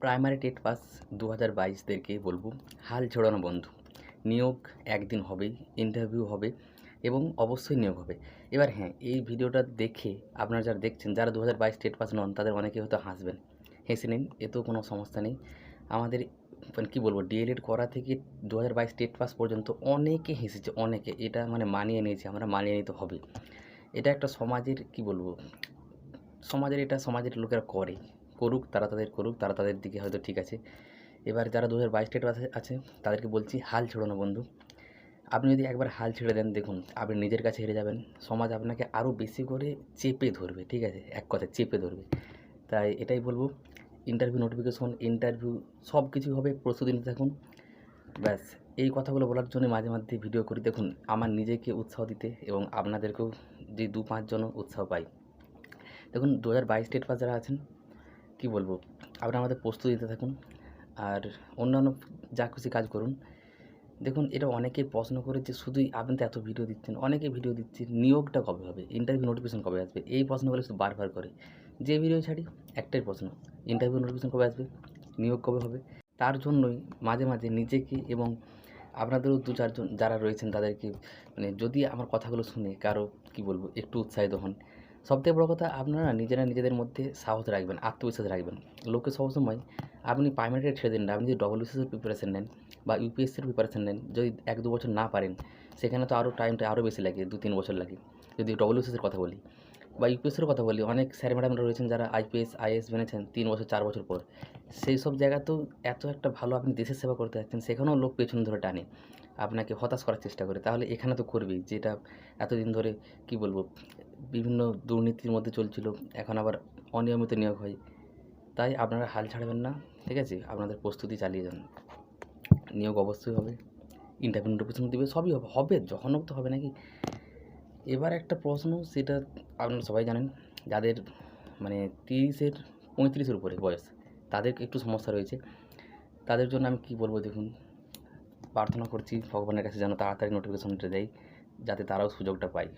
Primary TET pass দু হাজার বাইশদেরকে বলব, হাল ছোড়ানো বন্ধু। নিয়োগ একদিন হবেই ইন্টারভিউ হবে এবং অবশ্যই নিয়োগ হবে। এবার হ্যাঁ এই ভিডিওটা দেখে আপনারা যারা দেখছেন, যারা দু হাজার বাইশ টেট পাস নন, তাদের অনেকে হয়তো হাসবেন। হেসে নিন এতেও কোনো সমস্যা নেই। আমাদের মানে কী বলব ডিএলএড করা থেকে দু হাজার বাইশ টেট পাস পর্যন্ত অনেকে হেসেছে, অনেকে। এটা মানে মানিয়ে নিয়েছে, আমরা মানিয়ে নিতে হবে। এটা একটা সমাজের কী বলব, সমাজের এটা সমাজের লোকেরা করে। করুক, তারা তাদের করুক, তারা তাদের দিকে হয়তো ঠিক আছে। এবার যারা দু হাজার বাইশ টেট পাস আছে, তাদেরকে বলছি হাল ছেড়ো বন্ধু। আপনি যদি একবার হাল ছেড়ে দেন, দেখুন, আপনি নিজের কাছে হেরে যাবেন। সমাজ আপনাকে আরও বেশি করে চেপে ধরবে, ঠিক আছে? এক কথায় চেপে ধরবে। তাই এটাই বলব ইন্টারভিউ নোটিফিকেশন ইন্টারভিউ সব কিছু হবে, প্রস্তুতি নিতে থাকুন। ব্যাস, এই কথাগুলো বলার জন্য মাঝে মাঝে ভিডিও করি। দেখুন, আমার নিজেকে উৎসাহ দিতে এবং আপনাদেরকেও যে দু পাঁচজনও উৎসাহ পাই। দেখুন দু হাজার বাইশ স্টেট পাস যারা আছেন কী বলব, আপনারা আমাদের প্রস্তুতি দিতে থাকুন আর অন্যান্য যা খুশি কাজ করুন। দেখুন, এটা অনেকেই প্রশ্ন করে যে শুধুই আপনি তো এত ভিডিও দিচ্ছেন, অনেকে ভিডিও দিচ্ছে নিয়োগটা কবে হবে ইন্টারভিউ নোটিফিকেশন কবে আসবে, এই প্রশ্নগুলো শুধু বারবার করে। যে ভিডিও ছাড়ি, একটাই প্রশ্ন ইন্টারভিউ নোটিফিকেশন কবে আসবে, নিয়োগ কবে হবে? তার জন্যই মাঝে মাঝে নিজেকে এবং আপনাদেরও দু চারজন যারা রয়েছেন তাদেরকে মানে যদি আমার কথাগুলো শুনে কারও, কী বলব, একটু উৎসাহিত হন সবথেকে বড় কথা আপনারা নিজেরা নিজেদের মধ্যে সাহস রাখবেন, আত্মবিশ্বাস রাখবেন। লোকে সবসময় আপনি প্রাইমারিটা ছেড়ে দিন না, আপনি যদি ডবল বিসিএসের প্রিপারেশান নেন বা ইউপিএসসির প্রিপারেশান নেন, যদি এক দু বছর না পারেন, সেখানে তো আরও টাইমটা আরও বেশি লাগে দু তিন বছর লাগে। যদি ডবল বিসিএসের কথা বলি বা ইউপিএসসির কথা বলি, অনেক স্যার ম্যাডামরা রয়েছেন যারা আইপিএস আইএস বেনেছেন তিন বছর, চার বছর পর। সেই সব জায়গাতেও এত একটা ভালো আপনি দেশের সেবা করতে যাচ্ছেন, সেখানেও লোক পেছন ধরে টানে। আপনাকে হতাশ করার চেষ্টা করে। তাহলে এখানে তো করবেই, যেটা এতদিন ধরে, কি বলব, বিভিন্ন দুর্নীতির মধ্যে চলছিল, এখন আবার অনিয়মিত নিয়োগ হয়। তাই আপনারা হাল ছাড়বেন না, ঠিক আছে? আপনাদের প্রস্তুতি চালিয়ে যান। নিয়োগ অবশ্যই হবে ইন্টারভিউ নোটিফিকেশন দেবে সবই হবে হবে, যখন তো হবে নাকি? এবার একটা প্রশ্ন সেটা আপনারা সবাই জানেন, যাদের মানে তিরিশের, পঁয়ত্রিশের উপরে বয়স, তাদের একটু সমস্যা রয়েছে। তাদের জন্য আমি কি বলব দেখুন, প্রার্থনা করছি, ভগবানের কাছে যেন তাড়াতাড়ি নোটিফিকেশনটা দেয়, যাতে তারাও সুযোগটা পায়।